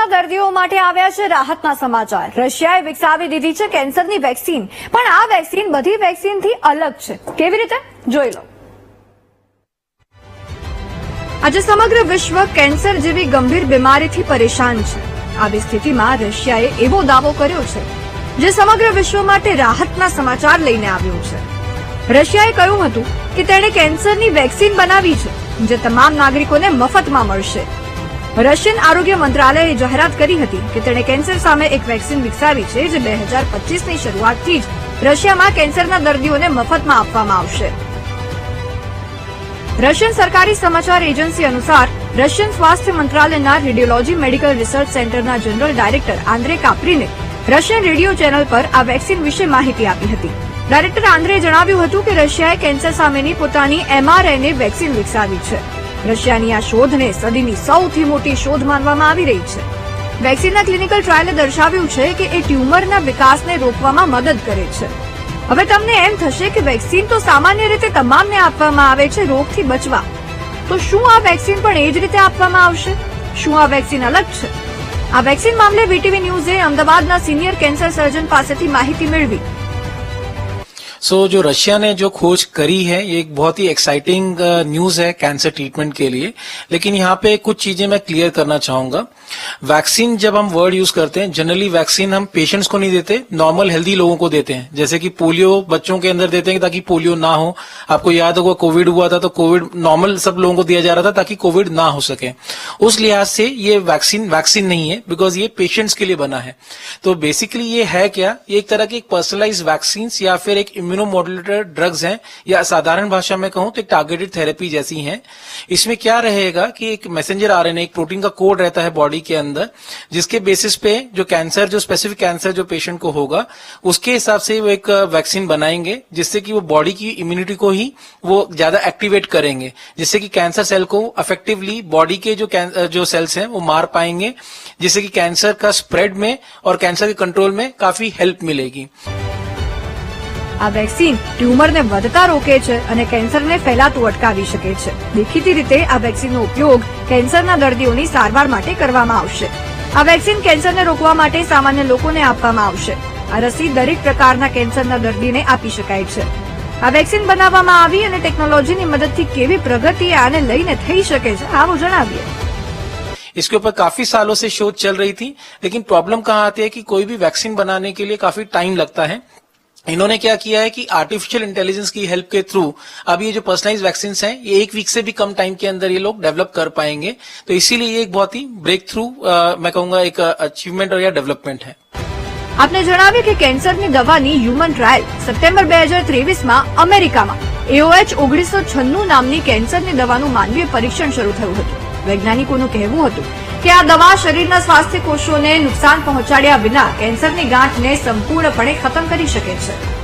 કેન્સરના દર્દીઓ માટે આવ્યા છે રાહતના સમાચાર. રશિયાએ વિકસાવી દીધી છે કેન્સરની વેક્સિન. પણ આ વેક્સિન બધી વેક્સિનથી અલગ છે. કેવી રીતે? જોઈ લો. આજે સમગ્ર વિશ્વ કેન્સર જેવી ગંભીર બીમારીથી પરેશાન છે. આવી સ્થિતિમાં રશિયાએ એવો દાવો કર્યો છે, જે સમગ્ર વિશ્વ માટે રાહતના સમાચાર લઈને આવ્યો છે. રશિયાએ કહ્યું હતું કે તેણે કેન્સરની વેક્સિન બનાવી છે, જે તમામ નાગરિકોને મફતમાં મળશે. રશિયન આરોગ્ય મંત્રાલયે જાહેરાત કરી હતી કે તેણે કેન્સર સામે એક વેક્સિન વિકસાવી છે જે બે હજાર પચીસની શરૂઆતથી જ રશિયામાં કેન્સરના દર્દીઓને મફતમાં આપવામાં આવશે. રશિયન સરકારી સમાચાર એજન્સી અનુસાર રશિયન સ્વાસ્થ્ય મંત્રાલયના રેડિયોલોજી મેડિકલ રિસર્ચ સેન્ટરના જનરલ ડાયરેક્ટર આંદ્રે કાપરીને રશિયન રેડિયો ચેનલ પર આ વેક્સિન વિશે માહિતી આપી હતી. ડાયરેક્ટર આંદ્રેએ જણાવ્યું હતું કે રશિયાએ કેન્સર સામેની પોતાની એમઆરએનએ વેક્સિન વિકસાવી છે. રશિયાની આ શોધને સદીની સૌથી મોટી શોધ માનવામાં આવી રહી છે. વેક્સિનના ક્લિનિકલ ટ્રાયલે દર્શાવ્યું છે કે એ ટ્યુમરના વિકાસને રોકવામાં મદદ કરે છે. હવે તમને એમ થશે કે વેક્સિન તો સામાન્ય રીતે તમામને આપવામાં આવે છે રોગથી બચવા. તો શું આ વેક્સિન પણ એ જ રીતે આપવામાં આવશે? શું આ વેક્સિન અલગ છે? આ વેક્સિન મામલે વીટીવી ન્યૂઝે અમદાવાદના સિનિયર કેન્સર સર્જન પાસેથી માહિતી મેળવી. सो so, जो रशिया ने जो खोज करी है ये एक बहुत ही एक्साइटिंग न्यूज़ है कैंसर ट्रीटमेंट के लिए। लेकिन यहाँ पे कुछ चीज़ें मैं क्लियर करना चाहूँगा। वैक्सीन जब हम वर्ड यूज़ करते हैं जनरली वैक्सीन हम पेशेंट्स को नहीं देते नॉर्मल हेल्दी लोगों को देते हैं। जैसे कि पोलियो बच्चों के अंदर देते हैं ताकि पोलियो ना हो। आपको याद होगा कोविड हुआ था तो कोविड नॉर्मल सब लोगों को दिया जा रहा था ताकि कोविड ना हो सके। उस लिहाज से ये वैक्सीन वैक्सीन नहीं है बिकॉज़ ये पेशेंट्स के लिए बना है। तो बेसिकली ये है क्या? ये एक तरह की पर्सनलाइज वैक्सीन या फिर एक इम्यूनोमोडुलेटर ड्रग्स हैं, या साधारण भाषा में कहूँ तो एक टारगेटेड थेरेपी जैसी हैं। इसमें क्या रहेगा कि एक मैसेंजर आरएनए एक प्रोटीन का कोड रहता है बॉडी के अंदर, जिसके बेसिस पे जो कैंसर जो स्पेसिफिक कैंसर जो पेशेंट को होगा, उसके हिसाब से वो एक वैक्सीन बनाएँगे, जिससे कि वो बॉडी की इम्यूनिटी को ही वो ज़्यादा एक्टिवेट करेंगे, जिससे कि कैंसर सेल को अफेक्टिवली बॉडी के जो जो सेल्स हैं, वो मार पाएँगे, जिससे कि कैंसर का स्प्रेड में और कैंसर के कंट्रोल में काफ़ी हेल्प मिलेगी। આ વેક્સિન ટ્યુમરને વધતા રોકે છે અને કેન્સરને ફેલાતું અટકાવી શકે છે દેખીતી રીતે આ વેક્સિનનો ઉપયોગ કેન્સરના દર્દીઓની સારવાર માટે કરવામાં આવશે આ વેક્સિન કેન્સરને રોકવા માટે સામાન્ય લોકોને આપવામાં આવશે આ રસી દરેક પ્રકારના કેન્સરના દર્દીને આપી શકાય છે આ વેક્સિન બનાવવામાં આવી અને ટેકનોલોજીની મદદથી કેવી પ્રગતિ આને લઈને થઈ શકે છે આવું જણાવીએ इसके ऊपर काफी सालों से शोध चल रही थी लेकिन प्रॉब्लम कहाँ आती है कि कोई भी वैक्सीन बनाने के लिए काफी टाइम लगता है इन्होंने क्या किया है कि आर्टिफिशियल इंटेलिजेंस की हेल्प के थ्रू अब ये जो पर्सनलाइज वैक्सीन हैं ये एक वीक से भी कम टाइम के अंदर ये लोग डेवलप कर पाएंगे तो इसीलिए ये एक बहुत ही ब्रेक थ्रू मैं कहूंगा एक अचीवमेंट और या डेवलपमेंट है આપને જણાવ્યું કે કેન્સરની દવાની હ્યુમન ટ્રાયલ સપ્ટેમ્બર બે હજાર ત્રેવીસમાં અમેરિકામાં એઓએચ ઓગણીસો છન્નું નામની કેન્સરની દવાનું માનવીય પરીક્ષણ શરૂ થયું હતું વૈજ્ઞાનિકોનું કહેવું હતું કે આ દવા શરીરના સ્વાસ્થ્ય કોષોને નુકસાન પહોંચાડ્યા વિના કેન્સરની ગાંઠને સંપૂર્ણપણે ખતમ કરી શકે છે.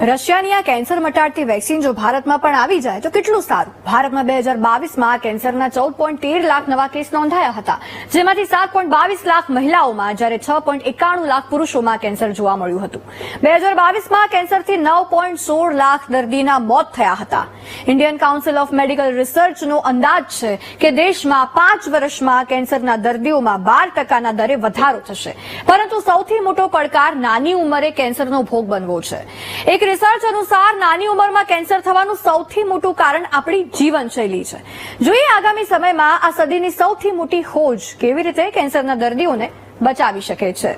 રશિયાની આ કેન્સર મટાડતી વેક્સિન જો ભારતમાં પણ આવી જાય, તો કેટલું સારું? ભારતમાં બે હજાર બાવીસમાં કેન્સરના ચૌદ પોઈન્ટ તેર લાખ નવા કેસ નોંધાયા હતા, જેમાંથી સાત પોઈન્ટ બાવીસ લાખ મહિલાઓમાં જ્યારે છ પોઈન્ટ એકાણું લાખ પુરુષોમાં કેન્સર જોવા મળ્યું હતું. બે હજાર બાવીસમાં કેન્સરથી નવ પોઈન્ટ સોળ લાખ દર્દીના મોત થયા હતા. ઇન્ડિયન કાઉન્સિલ ઓફ મેડિકલ રિસર્ચનો અંદાજ છે કે દેશમાં પાંચ વર્ષમાં કેન્સરના દર્દીઓમાં બાર ટકાના દરે વધારો થશે. પરંતુ સૌથી મોટો પડકાર નાની ઉંમરે કેન્સરનો ભોગ બનવો છે. એક રિસર્ચ અનુસાર નાની ઉંમરમાં કેન્સર થવાનું સૌથી મોટું કારણ આપણી જીવનશૈલી છે. જોઈએ આગામી સમયમાં આ સદીની સૌથી મોટી ખોજ કેવી રીતે કેન્સરના દર્દીઓને બચાવી શકે છે.